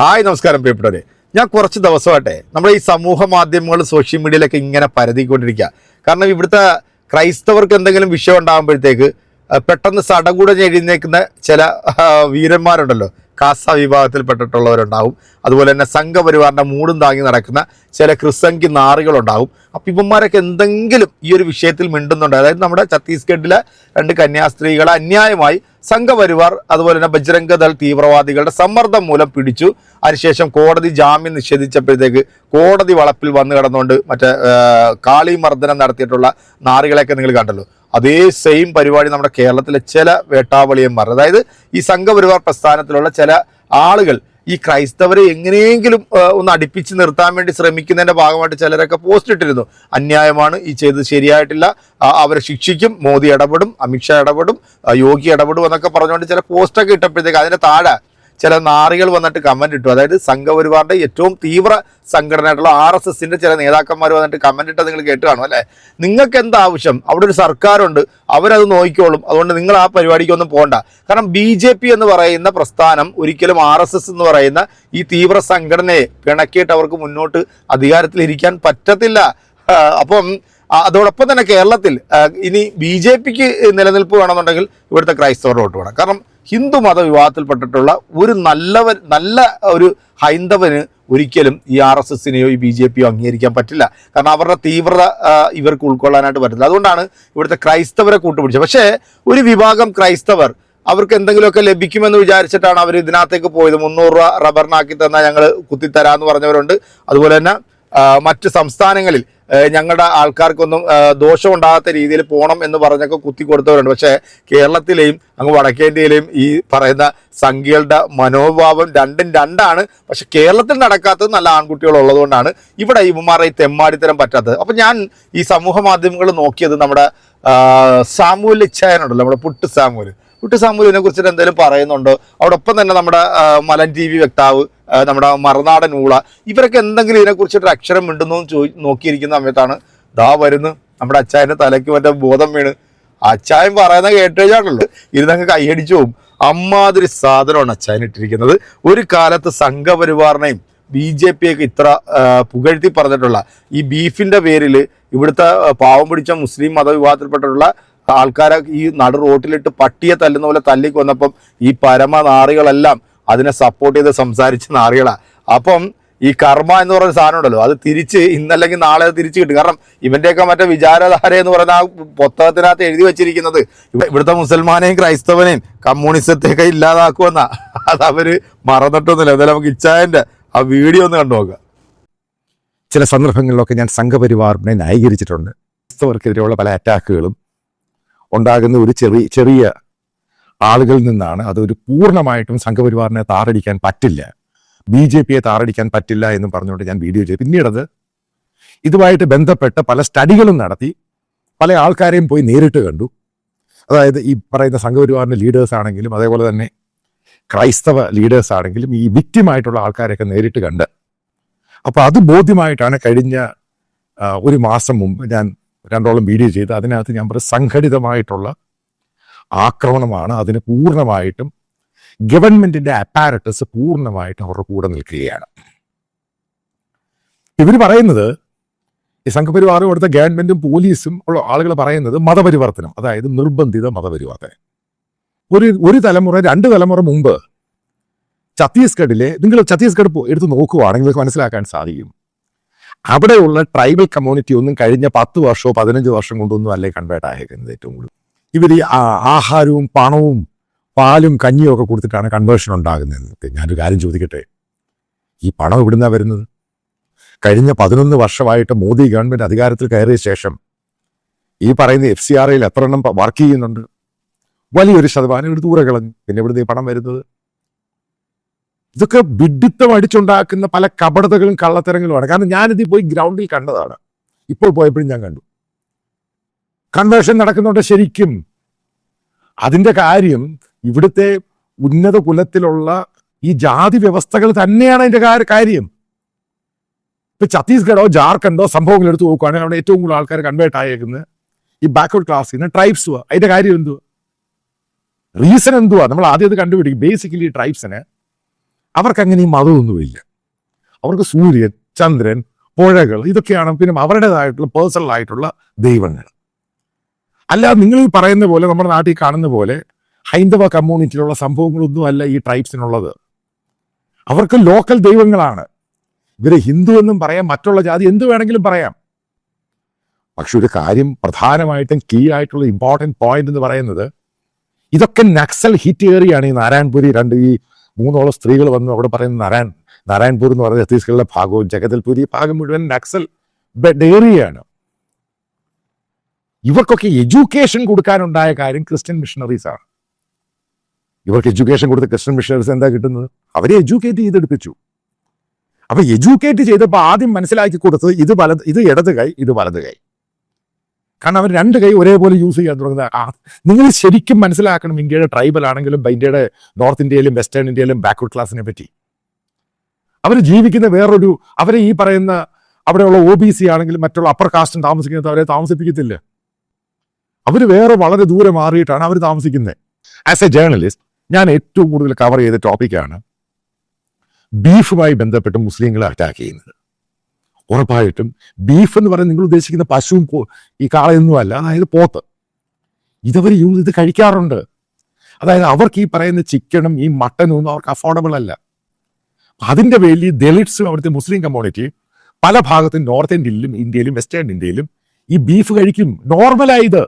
Hi നമസ്കാരം പ്രിയപ്പെട്ടവരെ. ഞാൻ കുറച്ച് ദിവസമായിട്ടെ നമ്മുടെ ഈ സമൂഹ മാധ്യമങ്ങൾ സോഷ്യൽ മീഡിയയിലൊക്കെ ഇങ്ങനെ പരതിക്കൊണ്ടിരിക്കുക കാരണം ഇവിടുത്തെ ക്രൈസ്തവർക്ക് എന്തെങ്കിലും വിഷയം ഉണ്ടാകുമ്പോഴത്തേക്ക് പെട്ടെന്ന് സടകൂടെ എഴുന്നേക്കുന്ന ചില വീരന്മാരുണ്ടല്ലോ. കാസ വിഭാഗത്തിൽപ്പെട്ടിട്ടുള്ളവരുണ്ടാവും. അതുപോലെ തന്നെ സംഘപരിവാറിന്റെ മൂടും താങ്ങി നടക്കുന്ന ചില ക്രിസംഖ്യ നാറുകളുണ്ടാവും. അപ്പം ഇവന്മാരൊക്കെ എന്തെങ്കിലും ഈ ഒരു വിഷയത്തിൽ മിണ്ടുന്നുണ്ട്. അതായത് നമ്മുടെ ഛത്തീസ്ഗഡിലെ രണ്ട് കന്യാസ്ത്രീകളെ അന്യായമായി സംഘപരിവാർ അതുപോലെ തന്നെ ബജ്രംഗ ദൾ തീവ്രവാദികളുടെ സമ്മർദ്ദം മൂലം പിടിച്ചു. അതിനുശേഷം കോടതി ജാമ്യം നിഷേധിച്ചപ്പോഴത്തേക്ക് കോടതി വളപ്പിൽ വന്നു കിടന്നുകൊണ്ട് മറ്റേ കാളി മർദ്ദനം നടത്തിയിട്ടുള്ള നാറികളെയൊക്കെ നിങ്ങൾ കണ്ടല്ലോ. അതേ സെയിം പരിപാടി നമ്മുടെ കേരളത്തിലെ ചില വേട്ടാവളിയന്മാർ അതായത് ഈ സംഘപരിവാർ പ്രസ്ഥാനത്തിലുള്ള ചില ആളുകൾ ഈ ക്രൈസ്തവരെ എങ്ങനെയെങ്കിലും ഒന്ന് അടുപ്പിച്ച് നിർത്താൻ വേണ്ടി ശ്രമിക്കുന്നതിന്റെ ഭാഗമായിട്ട് ചിലരൊക്കെ പോസ്റ്റ് ഇട്ടിരുന്നു. അന്യായമാണ് ഈ ചെയ്തത് ശരിയായിട്ടില്ല. അവരെ ശിക്ഷിക്കും മോദി ഇടപെടും അമിത്ഷാ ഇടപെടും യോഗി ഇടപെടും എന്നൊക്കെ പറഞ്ഞുകൊണ്ട് ചില പോസ്റ്റൊക്കെ ഇട്ടപ്പോഴത്തേക്ക് അതിന്റെ താഴെ ചില നാറികൾ വന്നിട്ട് കമന്റ് ഇട്ടു. അതായത് സംഘപരിവാറിന്റെ ഏറ്റവും തീവ്ര സംഘടനയായിട്ടുള്ള ആർ എസ് എസിന്റെ ചില നേതാക്കന്മാർ വന്നിട്ട് കമന്റ് ഇട്ടത് നിങ്ങൾ കേട്ട് കാണും അല്ലേ? നിങ്ങൾക്ക് എന്താ ആവശ്യം? അവിടെ ഒരു സർക്കാരുണ്ട് അവരത് നോക്കിക്കോളും. അതുകൊണ്ട് നിങ്ങൾ ആ പരിപാടിക്കൊന്നും പോകണ്ട കാരണം ബി ജെ പി എന്ന് പറയുന്ന പ്രസ്ഥാനം ഒരിക്കലും ആർ എസ് എസ് എന്ന് പറയുന്ന ഈ തീവ്ര സംഘടനയെ പിണക്കിയിട്ട് അവർക്ക് മുന്നോട്ട് അധികാരത്തിലിരിക്കാൻ പറ്റത്തില്ല. അപ്പം അതോടൊപ്പം തന്നെ കേരളത്തിൽ ഇനി ബി ജെ പിക്ക് നിലനിൽപ്പ് വേണമെന്നുണ്ടെങ്കിൽ ഇവിടുത്തെ ക്രൈസ്തവർ വോട്ട് വേണം. കാരണം ഹിന്ദു മത ഒരു നല്ലവൻ നല്ല ഒരു ഹൈന്ദവന് ഒരിക്കലും ഈ ആർ എസ് എസിനെയോ ഈ ബി ജെ പിയോ അംഗീകരിക്കാൻ പറ്റില്ല. കാരണം അവരുടെ തീവ്രത ഇവർക്ക് ഉൾക്കൊള്ളാനായിട്ട് പറ്റില്ല അതുകൊണ്ടാണ് ഇവിടുത്തെ ക്രൈസ്തവരെ കൂട്ടുപിടിച്ചത്. പക്ഷേ ഒരു വിഭാഗം ക്രൈസ്തവർ അവർക്ക് എന്തെങ്കിലുമൊക്കെ ലഭിക്കുമെന്ന് വിചാരിച്ചിട്ടാണ് അവർ ഇതിനകത്തേക്ക് പോയത്. മുന്നൂറ് രൂപ റബ്ബറിനാക്കി തന്നാൽ ഞങ്ങൾ കുത്തിത്തരാമെന്ന് പറഞ്ഞവരുണ്ട്. അതുപോലെ തന്നെ മറ്റ് സംസ്ഥാനങ്ങളിൽ ഞങ്ങളുടെ ആൾക്കാർക്കൊന്നും ദോഷമുണ്ടാകാത്ത രീതിയിൽ പോകണം എന്ന് പറഞ്ഞൊക്കെ കുത്തി കൊടുത്തവരുണ്ട് പക്ഷേ കേരളത്തിലെയും അങ്ങ് വടക്കേന്ത്യയിലെയും ഈ പറയുന്ന സംഖ്യകളുടെ മനോഭാവം രണ്ടും രണ്ടാണ്. പക്ഷെ കേരളത്തിൽ നടക്കാത്തത് നല്ല ആൺകുട്ടികൾ ഉള്ളതുകൊണ്ടാണ് ഇവിടെ ഇവന്മാരുടെ ഈ തെമ്മാടിത്തരം പറ്റാത്തത്. അപ്പം ഞാൻ ഈ സമൂഹ മാധ്യമങ്ങൾ നോക്കിയത് നമ്മുടെ ആ, സാമൂൽ ഇച്ഛായനുണ്ടല്ലോ നമ്മുടെ പുട്ട് സാമൂൽ പുട്ട് സാമൂലിനെ കുറിച്ചിട്ട് എന്തെങ്കിലും പറയുന്നുണ്ടോ? അവിടൊപ്പം തന്നെ നമ്മുടെ മലൻ ടി വി വ്യക്താവ് നമ്മുടെ മറുനാടൻ ഊള. ഇവരൊക്കെ എന്തെങ്കിലും ഇതിനെക്കുറിച്ചിട്ട് അക്ഷരം മിണ്ടുന്നു ചോദി നോക്കിയിരിക്കുന്ന സമയത്താണ് ദാ വരുന്നു. നമ്മുടെ അച്ചായന്റെ തലയ്ക്ക് മറ്റേ ബോധം വീണ്. അച്ചായൻ പറയുന്ന കേട്ടുകഴിഞ്ഞാണല്ലോ. ഇരുന്നങ്ങ് കൈയടിച്ചു പോകും. അമ്മാതിരി സാധനമാണ് അച്ചായൻ ഇട്ടിരിക്കുന്നത്. ഒരു കാലത്ത് സംഘപരിവാറിനെയും ബി ജെ പിയൊക്കെ ഇത്ര പുകഴ്ത്തി പറഞ്ഞിട്ടുള്ള ഈ ബീഫിന്റെ പേരിൽ ഇവിടുത്തെ പാവം പിടിച്ച മുസ്ലിം മതവിഭാഗത്തിൽപ്പെട്ടിട്ടുള്ള ആൾക്കാരെ ഈ നടു റോട്ടിലിട്ട് പട്ടിയെ തല്ലുന്ന പോലെ തല്ലിക്കൊന്നപ്പം ഈ പരമ നാറികളെല്ലാം അതിനെ സപ്പോർട്ട് ചെയ്ത് സംസാരിച്ച് നാറികളാണ് അപ്പം ഈ കർമ്മ എന്ന് പറയുന്ന സാധനം ഉണ്ടല്ലോ അത് തിരിച്ച് ഇന്നല്ലെങ്കിൽ നാളെ തിരിച്ചു കിട്ടും. കാരണം ഇവന്റെയൊക്കെ മറ്റേ വിചാരധാര എന്ന് പറയുന്ന ആ പുസ്തകത്തിനകത്ത് എഴുതി വെച്ചിരിക്കുന്നത് ഇവ- ഇവിടുത്തെ മുസൽമാനെയും ക്രൈസ്തവനെയും കമ്മ്യൂണിസത്തെയൊക്കെ ഇല്ലാതാക്കുമെന്നാ അത് അവർ മറന്നിട്ടൊന്നുമില്ല. എന്തായാലും നമുക്ക് ഇച്ചായന്റെ ആ വീഡിയോ ഒന്ന് കണ്ടു നോക്കുക ചില സന്ദർഭങ്ങളിലൊക്കെ ഞാൻ സംഘപരിവാറിനെ ന്യായീകരിച്ചിട്ടുണ്ട്. ക്രിസ്തവർക്കെതിരെയുള്ള പല അറ്റാക്കുകളും ഉണ്ടാകുന്ന ഒരു ചെറിയ ചെറിയ ആളുകളിൽ നിന്നാണ് അതൊരു പൂർണമായിട്ടും സംഘപരിവാറിനെ താറടിക്കാൻ പറ്റില്ല. ബി ജെ പിയെ താറടിക്കാൻ പറ്റില്ല എന്നും പറഞ്ഞുകൊണ്ട് ഞാൻ വീഡിയോ ചെയ്തു. പിന്നീടത് ഇതുമായിട്ട് ബന്ധപ്പെട്ട പല സ്റ്റഡികളും നടത്തി. പല ആൾക്കാരെയും പോയി നേരിട്ട് കണ്ടു. അതായത് ഈ പറയുന്ന സംഘപരിവാറിന്റെ ലീഡേഴ്സ് ആണെങ്കിലും അതേപോലെ തന്നെ ക്രൈസ്തവ ലീഡേഴ്സ് ആണെങ്കിലും ഈ വിക്റ്റിമായിട്ടുള്ള ആൾക്കാരെയൊക്കെ നേരിട്ട് കണ്ട്. അപ്പോൾ അത് ബോധ്യമായിട്ടാണ് കഴിഞ്ഞ ഒരു മാസം മുമ്പ് ഞാൻ രണ്ടോളം വീഡിയോ ചെയ്ത്. അതിനകത്ത് ഞാൻ പറയും സംഘടിതമായിട്ടുള്ള ആക്രമണമാണ് അതിന് പൂർണമായിട്ടും ഗവൺമെന്റിന്റെ അപ്പാരറ്റസ് പൂർണമായിട്ടും അവരുടെ കൂടെ നിൽക്കുകയാണ്. ഇവർ പറയുന്നത് ഈ സംഘപരിവാറും അവിടുത്തെ ഗവൺമെന്റും പോലീസും ഉള്ള ആളുകൾ പറയുന്നത് മതപരിവർത്തനം അതായത് നിർബന്ധിത മതപരിവർത്തനം. ഒരു ഒരു തലമുറ രണ്ട് തലമുറ മുമ്പ് ഛത്തീസ്ഗഡിലെ നിങ്ങൾ ഛത്തീസ്ഗഡ് എടുത്ത് നോക്കുവാണെങ്കിൽ നിങ്ങൾക്ക് മനസ്സിലാക്കാൻ സാധിക്കും. അവിടെയുള്ള ട്രൈബൽ കമ്മ്യൂണിറ്റി ഒന്നും കഴിഞ്ഞ പത്ത് വർഷമോ പതിനഞ്ച് വർഷം കൊണ്ടൊന്നും അല്ലേ കൺവേർട്ട് ആയേക്കുന്നത് ഏറ്റവും കൂടുതൽ? ഇവർ ഈ ആഹാരവും പണവും പാലും കഞ്ഞിയും ഒക്കെ കൊടുത്തിട്ടാണ് കൺവേർഷൻ ഉണ്ടാകുന്നത്. ഞാനൊരു കാര്യം ചോദിക്കട്ടെ? ഈ പണം ഇവിടുന്നാ വരുന്നത്? കഴിഞ്ഞ പതിനൊന്ന് വർഷമായിട്ട് മോദി ഗവൺമെന്റ് അധികാരത്തിൽ കയറിയ ശേഷം ഈ പറയുന്ന എഫ് സി ആർ ഐയിൽ എത്ര എണ്ണം വർക്ക് ചെയ്യുന്നുണ്ട്? വലിയൊരു ശതമാനം ഇവിടെ ദൂരെ കളഞ്ഞു പിന്നെ ഇവിടുന്ന് ഈ പണം വരുന്നത്? ഇതൊക്കെ വിഡിത്തം അടിച്ചുണ്ടാക്കുന്ന പല കപടതകളും കള്ളത്തരങ്ങളുമാണ്. കാരണം ഞാനിത് പോയി ഗ്രൗണ്ടിൽ കണ്ടതാണ്. ഇപ്പോൾ പോയപ്പോഴും ഞാൻ കണ്ടു. കൺവേർഷൻ നടക്കുന്നുണ്ട് ശരിക്കും അതിന്റെ കാര്യം ഇവിടുത്തെ ഉന്നത കുലത്തിലുള്ള ഈ ജാതി വ്യവസ്ഥകൾ തന്നെയാണ് അതിന്റെ കാര്യം. ഇപ്പൊ ഛത്തീസ്ഗഡോ ജാർഖണ്ഡോ സംഭവങ്ങൾ എടുത്തു നോക്കുകയാണെങ്കിൽ അവിടെ ഏറ്റവും കൂടുതൽ ആൾക്കാർ കൺവേർട്ട് ആയേക്കുന്നത് ഈ ബാക്ക്വേർഡ് ക്ലാസ്സിൽ നിന്ന് ട്രൈബ്സുവാ അതിന്റെ കാര്യം എന്തുവാ? റീസൺ എന്തുവാ? നമ്മൾ ആദ്യം അത് കണ്ടുപിടിക്കും. ബേസിക്കലി ട്രൈബ്സിന് അവർക്ക് അങ്ങനെ ഈ മതമൊന്നുമില്ല അവർക്ക് സൂര്യൻ ചന്ദ്രൻ പുഴകൾ ഇതൊക്കെയാണ് പിന്നെ അവരുടേതായിട്ടുള്ള പേഴ്സണൽ ആയിട്ടുള്ള ദൈവങ്ങൾ. അല്ലാതെ നിങ്ങൾ പറയുന്ന പോലെ നമ്മുടെ നാട്ടിൽ കാണുന്ന പോലെ ഹൈന്ദവ കമ്മ്യൂണിറ്റിയിലുള്ള സംഭവങ്ങളൊന്നും അല്ല ഈ ട്രൈബ്സിനുള്ളത്. അവർക്ക് ലോക്കൽ ദൈവങ്ങളാണ്. ഇവരെ ഹിന്ദു എന്നും പറയാം മറ്റുള്ള ജാതി എന്ത് വേണമെങ്കിലും പറയാം. പക്ഷെ ഒരു കാര്യം പ്രധാനമായിട്ടും കീ ആയിട്ടുള്ള ഇമ്പോർട്ടന്റ് പോയിന്റ് എന്ന് പറയുന്നത് ഇതൊക്കെ നക്സൽ ഹിറ്റ് ഏറിയാണ് ഈ നാരായൺപുരി രണ്ട് ഈ മൂന്നോളം സ്ത്രീകൾ വന്നു അവിടെ പറയുന്ന നാരായൺ നാരായൺപൂർ എന്ന് പറയുന്ന ഛത്തീസ്ഗഡിലെ ഭാഗവും ജഗദൽപുരി ഭാഗം മുഴുവൻ നക്സൽ ബെഡ് ഏറിയയാണ് ഇവർക്കൊക്കെ എഡ്യൂക്കേഷൻ കൊടുക്കാനുണ്ടായ കാര്യം ക്രിസ്ത്യൻ മിഷണറീസാണ് ഇവർക്ക് എഡ്യൂക്കേഷൻ കൊടുത്ത ക്രിസ്ത്യൻ മിഷണറീസ് എന്താ കിട്ടുന്നത്? അവരെ എഡ്യൂക്കേറ്റ് ചെയ്തെടുപ്പിച്ചു. അപ്പൊ എഡ്യൂക്കേറ്റ് ചെയ്തപ്പോൾ ആദ്യം മനസ്സിലാക്കി കൊടുത്തത് ഇത് വലത് ഇത് ഇടത് കൈ ഇത് വലത് കൈ. കാരണം അവർ രണ്ട് കൈ ഒരേപോലെ യൂസ് ചെയ്യാൻ തുടങ്ങുന്നത് നിങ്ങൾ ശരിക്കും മനസ്സിലാക്കണം ഇന്ത്യയുടെ ട്രൈബൽ ആണെങ്കിലും ഇന്ത്യയുടെ നോർത്ത് ഇന്ത്യയിലും വെസ്റ്റേൺ ഇന്ത്യയിലും ബാക്ക്വേർഡ് ക്ലാസ്സിനെ പറ്റി. അവർ ജീവിക്കുന്ന വേറൊരു അവരെ ഈ പറയുന്ന അവിടെയുള്ള ഒ ബി സി ആണെങ്കിലും മറ്റുള്ള അപ്പർ കാസ്റ്റും താമസിക്കുന്നത് അവരെ താമസിപ്പിക്കത്തില്ല? അവർ വേറെ വളരെ ദൂരെ മാറിയിട്ടാണ് അവർ താമസിക്കുന്നത് ആസ് എ ജേർണലിസ്റ്റ് ഞാൻ ഏറ്റവും കൂടുതൽ കവർ ചെയ്ത ടോപ്പിക്കാണ് ബീഫുമായി ബന്ധപ്പെട്ട് മുസ്ലിങ്ങളെ അറ്റാക്ക് ചെയ്യുന്നത്. ഉറപ്പായിട്ടും ബീഫ് എന്ന് പറയുന്നത് നിങ്ങൾ ഉദ്ദേശിക്കുന്ന പശുവും ഈ കാളയൊന്നും അല്ല അതായത് പോത്ത്. ഇതവർ യൂസ് ഇത് കഴിക്കാറുണ്ട്. അതായത് അവർക്ക് ഈ പറയുന്ന ചിക്കനും ഈ മട്ടനും ഒന്നും അവർക്ക് അഫോർഡബിൾ അല്ല. അതിന്റെ പേരിൽ ഈ ദളിറ്റ്സും അവിടുത്തെ മുസ്ലിം കമ്മ്യൂണിറ്റി പല ഭാഗത്തും നോർത്ത് ഇന്ത്യയിലും ഇന്ത്യയിലും വെസ്റ്റേൺ ഇന്ത്യയിലും ഈ ബീഫ് കഴിക്കും. നോർമലായത്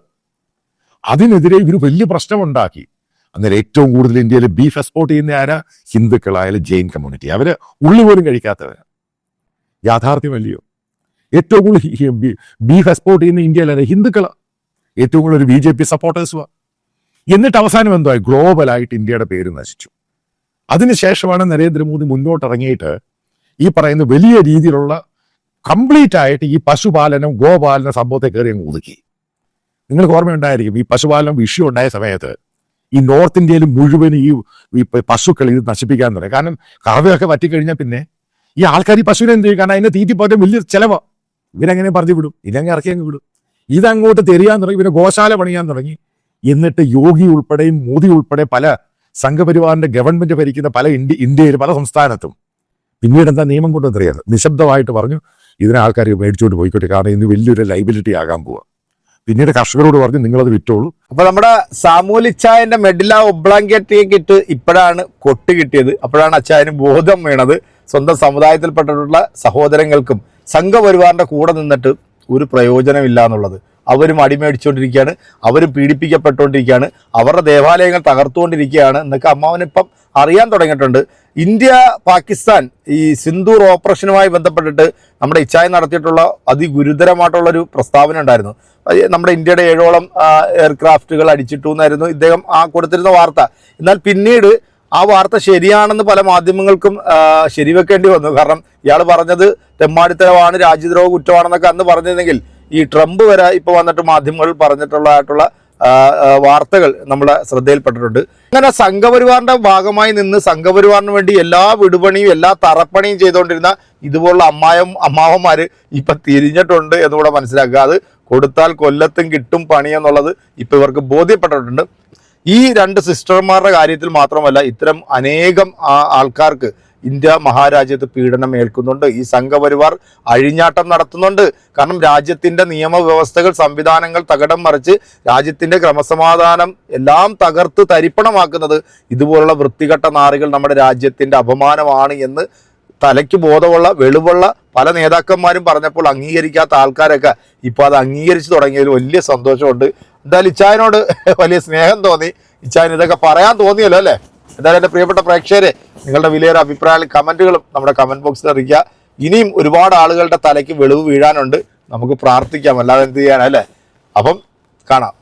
അതിനെതിരെ ഇവർ വലിയ പ്രശ്നമുണ്ടാക്കി. അന്നേരം ഏറ്റവും കൂടുതൽ ഇന്ത്യയിൽ ബീഫ് എക്സ്പോർട്ട് ചെയ്യുന്ന ആരാ? ഹിന്ദുക്കളായാലും ജെയിൻ കമ്മ്യൂണിറ്റി. അവർ ഉള്ളി പോലും കഴിക്കാത്തവരാ. യാഥാർത്ഥ്യമല്ലയോ ഏറ്റവും കൂടുതൽ ബീഫ് എക്സ്പോർട്ട് ചെയ്യുന്ന ഇന്ത്യയിലെ ഹിന്ദുക്കൾ ഏറ്റവും കൂടുതൽ ഒരു ബി ജെ പി സപ്പോർട്ടേഴ്സുമാണ് എന്നിട്ട് അവസാനം എന്തായി ഗ്ലോബലായിട്ട് ഇന്ത്യയുടെ പേര് നശിച്ചു. അതിനുശേഷമാണ് നരേന്ദ്രമോദി മുന്നോട്ടിറങ്ങിയിട്ട് ഈ പറയുന്ന വലിയ രീതിയിലുള്ള കംപ്ലീറ്റ് ആയിട്ട് ഈ പശുപാലനം ഗോപാലന സംഭവത്തെ കയറി അങ്ങ് ഒതുക്കി. നിങ്ങൾക്ക് ഓർമ്മയുണ്ടായിരിക്കും ഈ പശുപാലനം ഇഷ്യൂ ഉണ്ടായ സമയത്ത് ഈ നോർത്ത് ഇന്ത്യയിൽ മുഴുവൻ ഈ പശുക്കൾ ഇത് നശിപ്പിക്കാൻ തുടങ്ങി. കാരണം കറവയൊക്കെ പറ്റിക്കഴിഞ്ഞാൽ പിന്നെ ഈ ആൾക്കാർ ഈ പശുവിനെ എന്ത് ചെയ്യും? കാരണം അതിനെ തീറ്റിപ്പോറ്റം വലിയ ചിലവാ. ഇവരെങ്ങനെ പറഞ്ഞു വിടും. ഇതെങ്ങനെ ഇറക്കി അങ്ങ് വിടും. ഇതങ്ങോട്ട് തെരിയാൻ തുടങ്ങി. പിന്നെ ഗോശാല പണിയാൻ തുടങ്ങി. എന്നിട്ട് യോഗി ഉൾപ്പെടെയും മോദി ഉൾപ്പെടെ പല സംഘപരിവാറിന്റെ ഗവൺമെന്റ് ഭരിക്കുന്ന പല ഇന്ത്യ ഇന്ത്യയിൽ പല സംസ്ഥാനത്തും. പിന്നീട് എന്താ നിയമം കൊണ്ടുവന്നറിയാതെ നിശബ്ദമായിട്ട് പറഞ്ഞു ഇതിനെ ആൾക്കാർ മേടിച്ചുകൊണ്ട് പോയിക്കോട്ടെ. കാരണം ഇന്ന് വലിയൊരു ലൈബിലിറ്റി ആകാൻ പോവുക പിന്നീട് കർഷകരോട് പറഞ്ഞു നിങ്ങളത് വിറ്റോളൂ. അപ്പൊ നമ്മുടെ സാമൂലിച്ചായന്റെ മെഡില ഒബ്ലാങ്കറ്റിയെ ഇട്ട് ഇപ്പോഴാണ് കൊട്ട് കിട്ടിയത്. അപ്പോഴാണ് അച്ചായന് ബോധം വീണത്. സ്വന്തം സമുദായത്തിൽപ്പെട്ടിട്ടുള്ള സഹോദരങ്ങൾക്കും സംഘപരിവാറിന്റെ കൂടെ നിന്നിട്ട് ഒരു പ്രയോജനമില്ല എന്നുള്ളത്. അവരും അടിമേടിച്ചുകൊണ്ടിരിക്കുകയാണ് അവരും പീഡിപ്പിക്കപ്പെട്ടുകൊണ്ടിരിക്കുകയാണ് അവരുടെ ദേവാലയങ്ങൾ തകർത്തുകൊണ്ടിരിക്കുകയാണ് എന്നൊക്കെ അമ്മാവനിപ്പം അറിയാൻ തുടങ്ങിയിട്ടുണ്ട്. ഇന്ത്യ പാകിസ്ഥാൻ ഈ സിന്ദൂർ ഓപ്പറേഷനുമായി ബന്ധപ്പെട്ടിട്ട് നമ്മുടെ ഇച്ചായ നടത്തിയിട്ടുള്ള അതിഗുരുതരമായിട്ടുള്ളൊരു പ്രസ്താവന ഉണ്ടായിരുന്നു. നമ്മുടെ ഇന്ത്യയുടെ ഏഴോളം എയർക്രാഫ്റ്റുകൾ അടിച്ചിട്ടു എന്നായിരുന്നു ഇദ്ദേഹം ആ കൊടുത്തിരുന്ന വാർത്ത. എന്നാൽ പിന്നീട് ആ വാർത്ത ശരിയാണെന്ന് പല മാധ്യമങ്ങൾക്കും ശരിവെക്കേണ്ടി വന്നു. കാരണം ഇയാൾ പറഞ്ഞത് തെമ്മാടിത്തരമാണ് രാജ്യദ്രോഹ കുറ്റമാണെന്നൊക്കെ അന്ന് പറഞ്ഞിരുന്നെങ്കിൽ ഈ ട്രംപ് വരെ ഇപ്പോൾ വന്നിട്ട് മാധ്യമങ്ങൾ പറഞ്ഞിട്ടുള്ളതായിട്ടുള്ള വാർത്തകൾ നമ്മുടെ ശ്രദ്ധയിൽപ്പെട്ടിട്ടുണ്ട്. അങ്ങനെ സംഘപരിവാറിന്റെ ഭാഗമായി നിന്ന് സംഘപരിവാറിന് വേണ്ടി എല്ലാ വിടുപണിയും എല്ലാ തറപ്പണിയും ചെയ്തുകൊണ്ടിരുന്ന ഇതുപോലുള്ള അമ്മായം അമ്മാവന്മാര് ഇപ്പൊ തിരിഞ്ഞിട്ടുണ്ട് എന്ന് എന്നുകൂടെ മനസ്സിലാക്കുക. അത് കൊടുത്താൽ കൊല്ലത്തും കിട്ടും പണി എന്നുള്ളത് ഇപ്പൊ ഇവർക്ക് ബോധ്യപ്പെട്ടിട്ടുണ്ട്. ഈ രണ്ട് സിസ്റ്റർമാരുടെ കാര്യത്തിൽ മാത്രമല്ല ഇത്തരം അനേകം ആൾക്കാർക്ക് ഇന്ത്യ മഹാരാജ്യത്ത് പീഡനം ഏൽക്കുന്നുണ്ട്. ഈ സംഘപരിവാർ അഴിഞ്ഞാട്ടം നടത്തുന്നുണ്ട്. കാരണം രാജ്യത്തിന്റെ നിയമവ്യവസ്ഥകൾ സംവിധാനങ്ങൾ തകടം മറിച്ച് രാജ്യത്തിന്റെ ക്രമസമാധാനം എല്ലാം തകർത്ത് തരിപ്പണമാക്കുന്നത് ഇതുപോലുള്ള വൃത്തികെട്ട നാറികൾ നമ്മുടെ രാജ്യത്തിന്റെ അപമാനമാണ് എന്ന് തലയ്ക്ക് ബോധമുള്ള വെളിവുള്ള പല നേതാക്കന്മാരും പറഞ്ഞപ്പോൾ അംഗീകരിക്കാത്ത ആൾക്കാരൊക്കെ ഇപ്പോൾ അത് അംഗീകരിച്ചു തുടങ്ങിയതിൽ വലിയ സന്തോഷമുണ്ട്. എന്തായാലും ഇച്ചായനോട് വലിയ സ്നേഹം തോന്നി. ഇച്ചായൻ ഇതൊക്കെ പറയാൻ തോന്നിയല്ലോ അല്ലേ? എന്തായാലും എന്റെ പ്രിയപ്പെട്ട പ്രേക്ഷകരെ നിങ്ങളുടെ വിലയേറെ അഭിപ്രായങ്ങളും കമന്റുകളും നമ്മുടെ കമന്റ് ബോക്സിൽ അറിയിക്കുക. ഇനിയും ഒരുപാട് ആളുകളുടെ തലയ്ക്ക് വെളിവ് വീഴാനുണ്ട്. നമുക്ക് പ്രാർത്ഥിക്കാം. അല്ലാതെ എന്ത് ചെയ്യാനല്ലേ അപ്പം കാണാം.